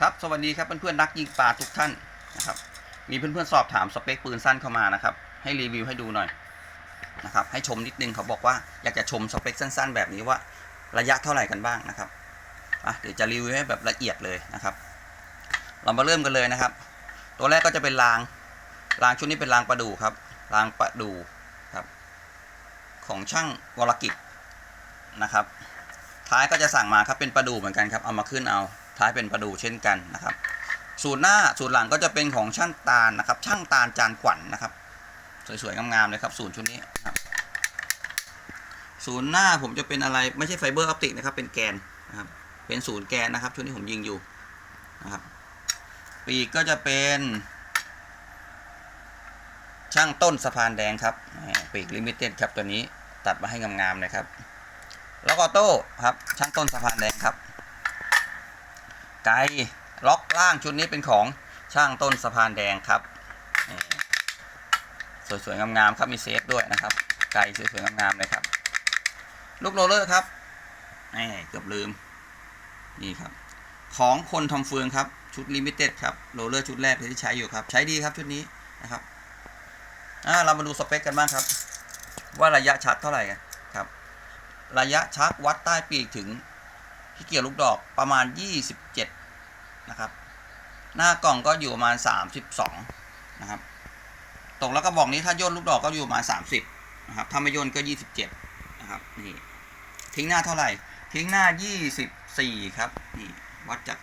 ครับสวัสดีครับเพื่อนๆนักยิงปลาทุกท่านนะครับ มีเพื่อนๆสอบถามสเปคปืนสั้นเข้ามานะครับ ให้รีวิวให้ดูหน่อยนะครับให้ชมนิดนึงเขาบอกว่าอยากจะชมสเปคสั้น ๆ แบบนี้ว่าระยะเท่าไหร่กันบ้างนะครับอะเดี๋ยวจะรีวิวให้แบบละเอียดเลยนะครับ เรามาเริ่มกันเลยนะครับ ตัวแรกก็จะเป็นรางรางชุดนี้เป็นรางประดูครับรางประดูครับของช่างวรกิจนะครับ ท้ายก็จะสั่งมาครับเป็นประดูเหมือนกันครับเอามาขึ้นเอา ท้ายเป็นประดูเช่นกันนะครับ สูตรหน้าสูตรหลังก็จะเป็นของช่างตาลนะครับ ช่างตาลจานขวัญนนะครับ สวยๆงามๆเลยครับศูนย์ชุดนี้ครับศูนย์หน้าผมจะเป็นอะไรไม่ใช่ไฟเบอร์ออปติกนะครับเป็นแกนนะครับเป็นศูนย์แกนนะครับชุดนี้ผมยิงอยู่นะครับปีกก็จะเป็นช่างต้นสะพานแดงครับปีกลิมิเต็ดครับตัวนี้ตัดมาให้งามๆเลยครับ แล็อกออโต้ครับช่างต้นสะพานแดงครับ ไกล็อกล่างชุดนี้เป็นของช่างต้นสะพานแดงครับ สวยๆงามๆครับมีเซฟด้วยนะครับ ไกสวยๆงามๆเลยครับ ลูกโรลเลอร์ครับนี่เกือบลืมนี่ครับ ของคนทำเฟืองครับชุดลิมิเต็ดครับโรลเลอร์ชุดแรกที่ใช้อยู่ครับ ใช้ดีครับชุดนี้นะครับอ่าเรามาดูสเปคกันบ้างครับ ว่าระยะชัดเท่าไหร่กันครับ ระยะชักวัดใต้ปีกถึง ที่เกี่ยวลูกดอกประมาณ 27 นะครับ หน้ากล่องก็อยู่ประมาณ 32 นะครับ ตกแล้วก็บอกนี้ถ้าย่นลูกดอกก็อยู่ประมาณ 30 นะครับ ถ้าไม่ย่นก็ 27 นะครับ นี่ ทิ้งหน้าเท่าไหร่ ทิ้งหน้า 24 ครับ นี่ วัดจาก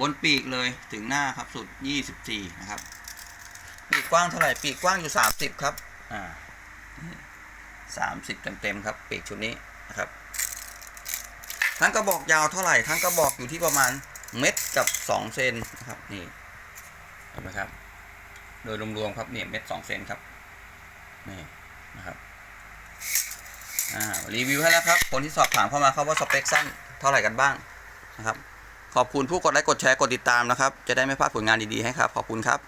บนปีกเลยถึงหน้าครับสุด 24 นะครับ ปีกกว้างเท่าไหร่ ปีกกว้างอยู่ 30 ครับ อ่าสามสิบเต็มๆครับ ปีกชุดนี้นะครับ ทั้งกระบอกยาวเท่าไหร่ ทั้งกระบอกอยู่ที่ประมาณเม็ดกับสองเซนนะครับนี่เห็นไหมครับ โดยรวมๆครับเนี่ยเม็ดสองเซนครับนี่นะครับรีวิวให้แล้วครับ คนที่สอบถามเข้ามาครับว่าสเปคสั้นเท่าไหร่กันบ้างนะครับ ขอบคุณผู้กดไลค์กดแชร์กดติดตามนะครับ จะได้ไม่พลาดผลงานดีๆให้ครับ ขอบคุณครับ